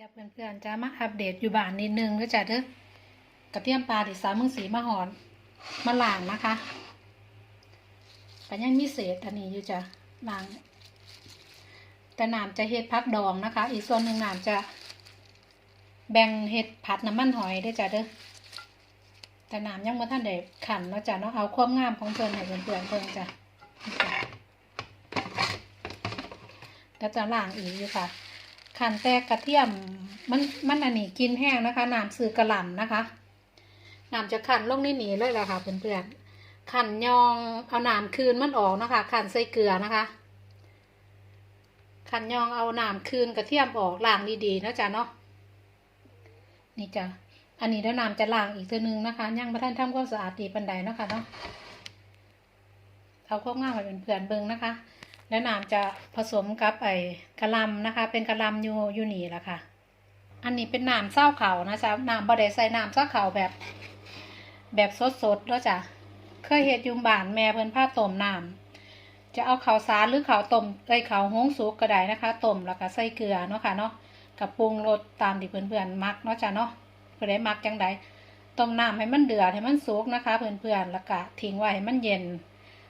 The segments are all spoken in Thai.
จะเพื่อนๆจะมาอัปเดตอยู่บ้านนิดนึงก็จะเด้อกระเทียมปลาที่สามมึงสีมาหอนมาล้างนะคะแต่ยังมีเศษอันนี้อยู่จ้ะล้าง แต่น้ำจะเฮ็ดพักดองนะคะ อีกส่วนหนึ่งน้ำจะแบ่งเฮ็ดผัดน้ำมันหอยด้วยจ้ะเด้อแต่น้ำยังบ่ทันได้ขันเนาะจ้ะเนาะเอาความงามของเพิ่อนให้เพื่อนๆเพิ่นจ้ะนี่จ้ะแล้วจะล้างอีกอยู่ค่ะ ขันแต่กระเทียมมันมันอันนี้กินแห้งนะคะน้ำซื้อกระหล่ำนะคะน้ำจะขันลงนี่หนีเลยละค่ะเพื่อนๆขันยองเอาน้ำคืนมันออกนะคะขันใส่เกลือนะคะขันยองเอาน้ำคืนกระเทียมออกล้างดีๆนะจ๊ะเนาะนี่จ้ะอันนี้เดี๋ยวน้ำจะล้างอีกทีนึงนะคะยังมาท่านทำความสะอาดดีปันใดเนาะคะเนาะเอาข้าวง่ามาเป็นเพื่อนเบิงนะคะ แล้วน้ำจะผสมกับไอ้กะลำนะคะ เป็นกะลำยูยูนี่แหละค่ะ อันนี้เป็นน้ำเศร้าเขานะจ๊ะน้ำบดได้ใส่น้ำเศร้าเขาแบบ แบบสดๆแล้วจ้ะเคยเห็ดยุมบานแม่เพิ่นผ้าต้มน้ำจะเอาข้าวสารหรือข้าวต้มไอ้ข้าวห้งสุกก็ได้นะคะต้มแล้วก็ใส่เกลือเนาะค่ะเนาะกับปรุงรสตามที่เพื่อนๆมักเนาะจ้ะเนาะเพื่อนได้มักจังใดต้มน้ำให้มันเดือดให้มันสุกนะคะ เพื่อนๆแล้วก็ทิ้งไว้ให้มันเย็น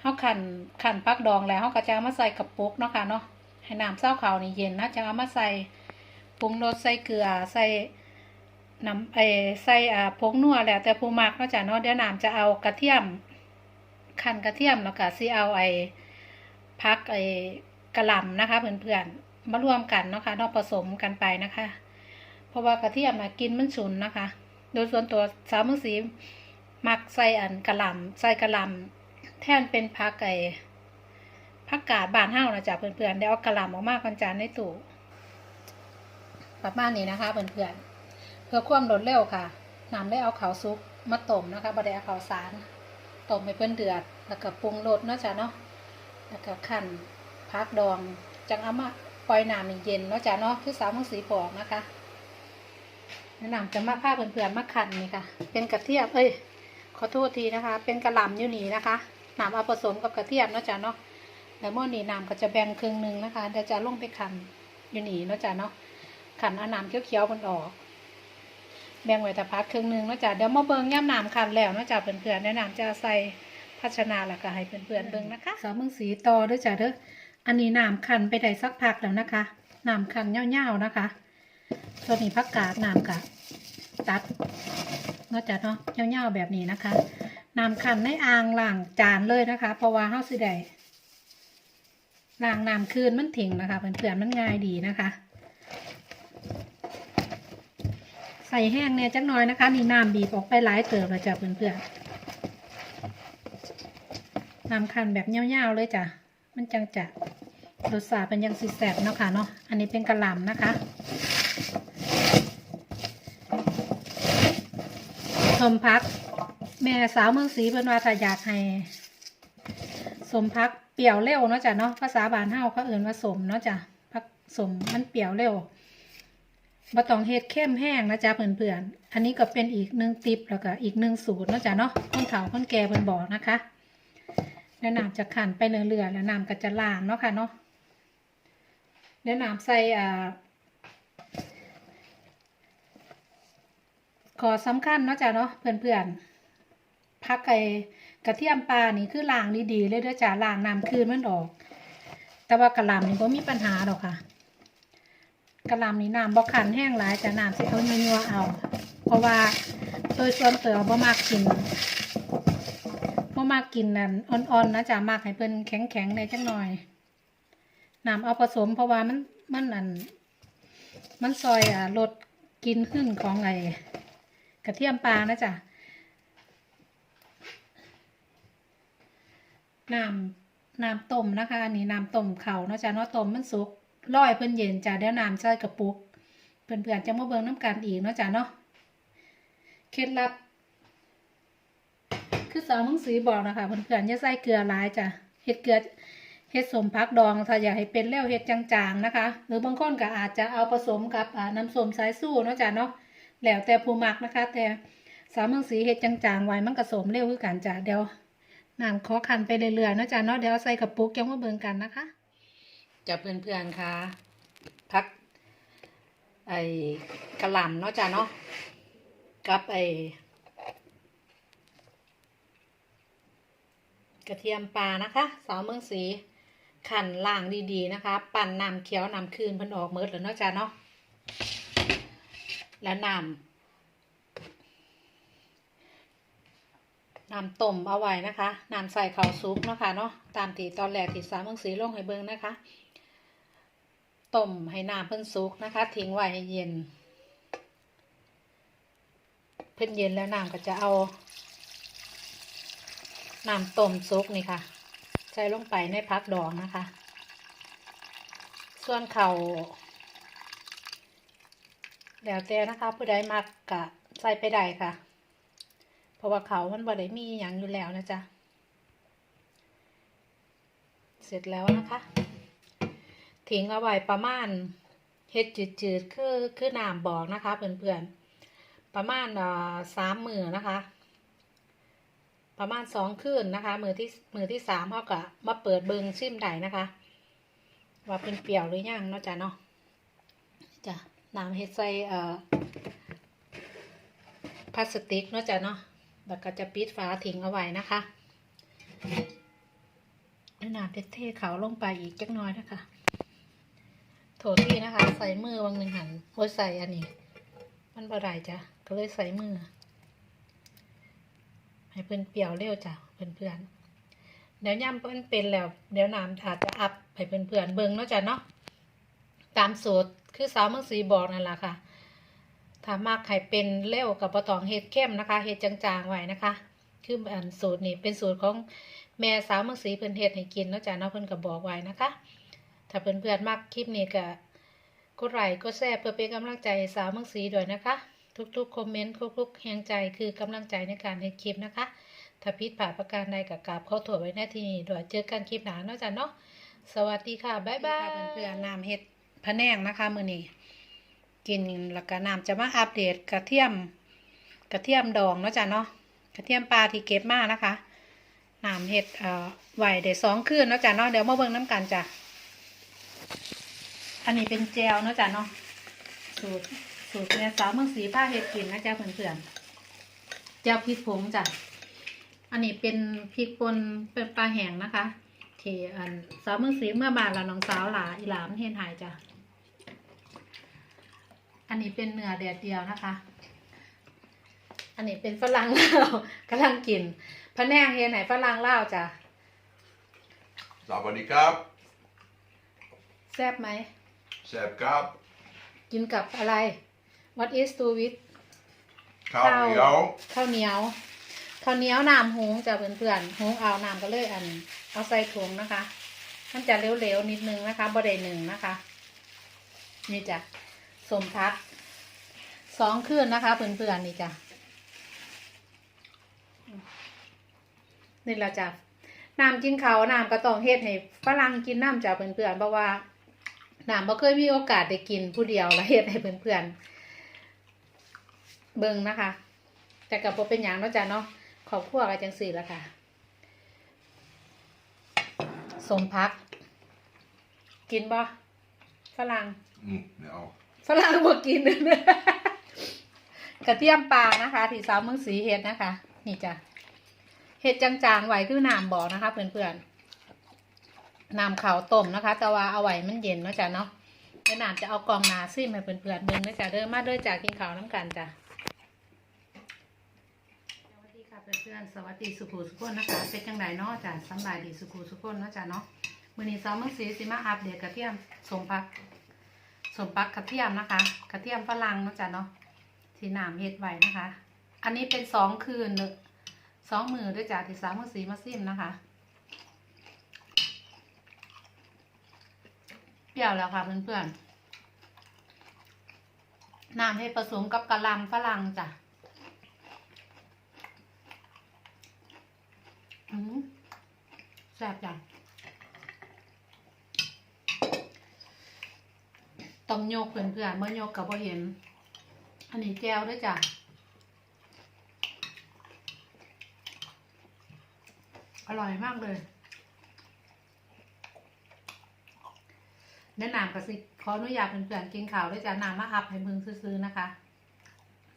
เขาขันขันปักดองแล้วเขาก็จะเอามาใส่กระปุกเนาะค่ะเนาะให้น้ำเศร้าเขาวนี่เย็นนะจะเอามาใส่ปรุงรสใส่เกลือใส่น้ำไอใส่อ่าผงนัวแล้วแต่ผู้มักเนาะจ้ะเนาะเดี๋ยวน้ำจะเอากระเทียมขันกระเทียมแล้วก็ซีเอาไอ้พักไอ้กระหล่ำนะคะ เพื่อนๆมารวมกันเนาะค่ะเนาะผสมกันไปนะคะ เพราะว่ากระเทียมนะกินมันฉุนนะคะ โดยส่วนตัวสาวมือสีมักใส่อันกระหล่ำใส่กระหล่ำ ทนเป็นผักไก่ผักกาดบานเฮ้านะจ๊ะเพื่อนๆเดี๋ยวเอากระหล่ำออกมาก่อนจานในตู้ประมาณนี้นะคะเพื่อนๆเพื่อความรวดเร็วค่ะนำได้เอาเขาวซุปมาต้มนะคะบดได้เอาเขาวสารต้มให้เพื่อนเดือด แล้วก็ปรุงรสเนาะจ๊ะเนาะแล้วก็ขั้นพักดองจังเอามาปล่อยน้ำเย็นเนาะจ๊ะเนาะคือสาวมังสีบอกนะคะแนะนำจะมาผ้าเพื่อนๆมาขันนี่ค่ะ เป็นกระเทียมเอ้ยขอโทษทีนะคะ เป็นกระหล่ำอยู่นี่นะคะ น้ำเอาผสมกับกระเทียมเนาะจ๊ะเนาะแล้วหม้อนี้น้ำก็จะแบ่งครึ่งหนึ่งนะคะเดี๋ยวจะลงไปขันอยู่นี่เนาะจ๊ะเนาะขันเอาน้ำเขียวๆมันออกแบ่งไว้แต่พักครึ่งหนึ่งเนาะจ๊ะเดี๋ยวมาเบิ่งย่ำน้ำขันแล้วเนาะจ๊ะเพื่อนๆแนะนำจะใส่ภาชนะแล้วก็ให้เพื่อนๆเบิ่งนะคะสาวเมืองสีต่อด้วยจ้ะเด้ออันนี้น้ำขันไปได้สักพักแล้วนะคะน้ำขันเงาๆนะคะส่วนี้พักกาดน้ำกะตัดเนาะจ้ะเนาะเงาๆแบบนี้นะคะ นำขันในอ่างล้างจานเลยนะคะ เพราะว่าเฮาสิได้ล้างน้ำคืนมันถิงนะคะเพื่อนๆมันง่ายดีนะคะ ใส่แห้งเนี่ยจักหน่อยนะคะนี่น้ำบีบออกไปหลายเติบแล้วจ้ะเพื่อนๆน้ำขันแบบเงาๆเลยจ้ะมันจังจะรสชาติเป็นยังสิแสบเนาะค่ะเนาะอันนี้เป็นกระหล่ำนะคะสมพัก แม่สาวเมืองศรีเพิ่นว่าถ้าอยากให้สมพักเปรี้ยวเร็วเนาะจ้ะเนาะภาษาบ้านเฮาเขาเอื่นว่าสมเนาะจ้ะพักสมมันเปรี้ยวเร็วบ่ต้องเฮ็ดเข้มแห้งนะจ๊ะเพื่อนๆอันนี้ก็เป็นอีกหนึ่งติปแล้วก็อีกหนึ่งสูตรเนาะจ้ะเนาะคนเฒ่าคนแก่เพิ่นบอกนะคะแล้วน้ำจะขันไปเรื่อยๆแล้วน้ำก็จะล้างเนาะค่ะเนาะแล้วน้ำใส่อ่าขอสำคัญเนาะจ้ะเนาะเพื่อนๆ พักไก่กระเทียมปลานี่คือล้างดีๆเลยด้อจ้ะล้างน้ำคืนมันออก แต่ว่ากระลำนี่ก็มีปัญหาหรอกค่ะกระลำนี่น้ำบ่ขันแห้งหลายจ้ะน้ำสิเขายัวๆเอา เพราะว่าโดยส่วนตัวบ่มากกินบ่มากกินนั่นอ่อนๆนะจ้ะมากให้เพิ่นแข็งๆในจังหน่อยน้ำเอาผสมเพราะว่ามันมันอันมันซอยอ่าลดกินขึ้นของไอ้กระเทียมปลานะจ๊ะ น้ำน้ำต้มนะคะ อันนี้น้ำต้มเขาเนาะจ๊ะเนาะต้มมันสุกร้อยเพิ่นเย็นจ้ะเดี๋ยวน้ำใส่กระปุกเพื่อนๆจะมาเบิ่งน้ำกันอีกเนาะจ๊ะเนาะเคล็ดลับ คือสาวมังสีบอกนะคะเพื่อนๆอย่าใส่เกลือหลายจ้ะเฮ็ดเกลือเฮ็ดสมพักดองถ้าอยากให้เป็นแล้วเฮ็ดจางๆนะคะ หรือบางคนก็อาจจะเอาผสมกับน้ำส้มสายสู้เนาะจ๊ะเนาะแล้วแต่ผู้มักนะคะ แต่สามมืองสีเห็ดจางๆไว้มันกระสมเร็วคือกันจ้ะเดี๋ยว น้ำขอขันไปเรื่อยๆนะจ๊ะเนาะเดี๋ยวใส่กระปุกยังมาเบิ่งกันนะคะจะเพื่อนๆค่ะพัก ไอ้กระหล่ำเนาะจ้ะเนาะกับไอ้กระเทียมปลานะคะสาวเมืองสีขันล่างดีๆนะคะ ปั่นน้ำเขียวน้ำคืนเพิ่นออกเมิดแล้วเนาะจ้ะเนาะแล้วน้ำ น้ำต้มเอาไว้นะคะน้ำใส่ข้าวซุปเนาะค่ะเนาะตามที่ตอนแรกที่สาวเมืองสีลงให้เบิ่งนะคะต้มให้น้ำเพิ่นสุกนะคะ ทิ้งไว้ให้เย็น เพิ่นเย็นแล้วน้ำก็จะเอาน้ำต้มซุกนี่ค่ะ ใส่ลงไปในพักดองนะคะ ส่วนเขาแล้วแต่นะคะผู้ใดมักกะใส่ไปได้ค่ะ ราะว่าเขามันบ่ได้มีอย่างอยู่แล้วนะจ๊ะ เสร็จแล้วนะคะทิ้งเอาไว้ประมาณเฮ็ดจืดๆคือคือน้ำบอกนะคะเพื่อนๆ ประมาณสามมือนะคะ ประมาณสองคืนนะคะ มือที่มือที่สามเขาก็มาเปิดเบิงซิมได้นะคะ ว่าเป็นเปรี้ยวหรือยังเนาะจ้ะเนาะจ้ะน้ำเฮ็ดใส่เอ่อพลาสติกเนาะจ้ะเนาะ แล้วก็จะปิดฝาทิ้งเอาไว้นะคะน้ำเทๆเขาลงไปอีกจักน้อยนะคะโถที่นะคะ ใส่มือวางหนึ่งหันโอ้ใส่อันนี้ มันบ่ได้จ้ะก็เลยใส่มือ ให้เพื่อนเปรี้ยวเร็วจ้ะเพื่อนเพื่อนๆเดี๋ยวย่ำเพื่อนเป็นแล้ว เดี๋ยวน้ำอาจจะอัพให้เพื่อนเพื่อนๆเบิ่งเนาะจ้ะเนาะตามสูตรคือสาวเมืองสีบอกนั่นแหละค่ะ ถ้ามากไข่เป็นเร็วกับปะตองเห็ดเข้มนะคะเห็ดจางๆไว้นะคะคืออันสูตรนี้เป็นสูตรของแม่สาวเมืองสีเพื่อนเห็ดให้กินเนาะจ้ะเนาะเพื่นก็บอกไว้นะคะ ถ้าเพื่อนๆมากคลิปนี้ก็กดไลค์กดแชร์เพื่อเป็นกำลังใจสาวเมืองสีด้วยนะคะ ทุกๆคอมเมนต์ทุกๆแรงใจคือกำลังใจในการให้คลิปนะคะ ถ้าผิดพลาประการใดกับกราบขอโทษไว้หน้าที่นี้ด้วยเจอกันคลิปหน้าเนาะจ้ะเนาะสวัสดีค่ะบ๊ายบายเพื่อนๆน้ำเห็ดพะแนงนะคะมื้อนี้ กินแล้วก็น้ำจะมาอัปเดตกระเทียมกระเทียมดองเนาะจ้ะเนาะกระเทียมปลาที่เก็บมานะคะน้ำเห็ดเอ่อไหวได้สองคืนเนาะจ้ะเนาะเดี๋ยวมาเบิ่งน้ำกันจ้ะอันนี้เป็นแจวเนาะจ้ะเนาะสูตรสูตรเนี่ยสาวเมืองสีผ้าเห็ดกินนะจ๊ะเพื่อนๆเจ้าพริกผงจ้ะอันนี้เป็นพริกป่นเป็นปลาแห้งนะคะที่อันสาวเมืองสีเมื่อบานละน้องสาวหลาอีหลามเห็นหายจ้ะ อันนี้เป็นเนื้อแดดเดียวนะคะ อันนี้เป็นฝรั่งลาวกำลังกินพะแนงเห็นไหนฝรั่งลาวจ้ะสวัสดีครับ แซ่บไหม แซบครับ กินกับอะไร What is to with ข้าวเหนียวข้าวเหนียวข้าวเหนียวน้ำหุงจะเพื่อนๆหุงเอาน้ำก็เลยอัน เอาใส่ถุงนะคะมันจะเหลวๆนิดนึงนะคะบดได้หนึ่งนะคะ นี่จ้ะ สมพักสองคืนนะคะเพื่อนๆนี่จ้ะนี่แหละจ้ะน้ำกินเขาน้ำก็ต้องเฮ็ดให้ฝรั่งกินน้ำจ้ะเพื่อนๆเพราะว่าน้ำบ่เคยมีโอกาสได้กินผู้เดียวแล้วเฮ็ดให้เพื่อนๆเบิ่งนะคะ แต่กับบ่เป็นหยังเนาะจ้ะเนาะขอบครัวกันจังสี่ละค่ะสมพัก กินบ่ฝรั่งอืมไม่เอา ฝรั่งบ่กินกระเทียมปลานะคะ ที่สาวเมืองสีเฮ็ดนะคะ นี่จ้ะเฮ็ดจางๆไหวคือน้ำบอกนะคะเพื่อนๆน้ำขาวต้มนะคะ แต่ว่าเอาไหว้มันเย็นนะจ้ะเนาะแล้วน้ำจะเอากองนาซิมให้เพื่อนๆเบิ่งนะจ๊ะเด้อมาเด้อจ้ะกินข้าวน้ำกันจ้ะสวัสดีค่ะเพื่อนๆสวัสดีสุขุสุขคนนะคะเป็นจังไดเนาะจ้ะสบายดีสุขุสุขคนเนาะจ้ะเนาะมื้อนี้สาวเมืองศรีสิมาอัปเดตกระเทียมสมพัก สมพักกระเทียมนะคะ กระเทียมฝรั่งนะจ้ะเนาะที่น้ำเฮ็ดไว้นะคะ อันนี้เป็นสองคืนสองมือด้วยจ้ะที่สาวเมืองศรีมาซิมนะคะ เปรี้ยวแล้วค่ะเพื่อนๆน้ำให้ผสมกับกะลำฝรั่งจ้ะแซ่บจัง ต้องโยกเพื่อนๆเมื่อโยกกับพอเห็น อันนี้แก้วด้วยจ้ะอร่อยมากเลยแนะนำกสิขออนุญาตเพื่อนๆกินข่าวด้วยจ้ะนำมาอัพให้มึงซื้อๆนะคะ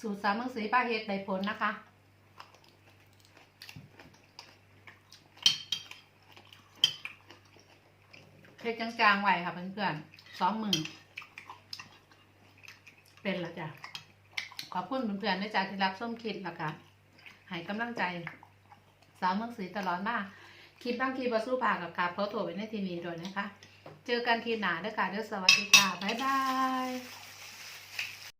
สูตรสามเมืองสีป้าเฮ็ดได้ผลนะคะเฮ็ดจางๆไว้ค่ะเพื่อนๆสองมือ เป็นแล้วจ้ะ ขอบคุณเพื่อนๆด้วยจ้ะที่รับส้มคิดละค่ะให้กำลังใจ สาวเมืองศรีตลอดมากคลิปบางคลิปบาสู้ผ่ากับกาเพราะโถไว้ในทีนี้ด้วยนะคะ เจอกันทีหนาด้อค่ะเด้อสวัสดีค่ะ บ๊ายบาย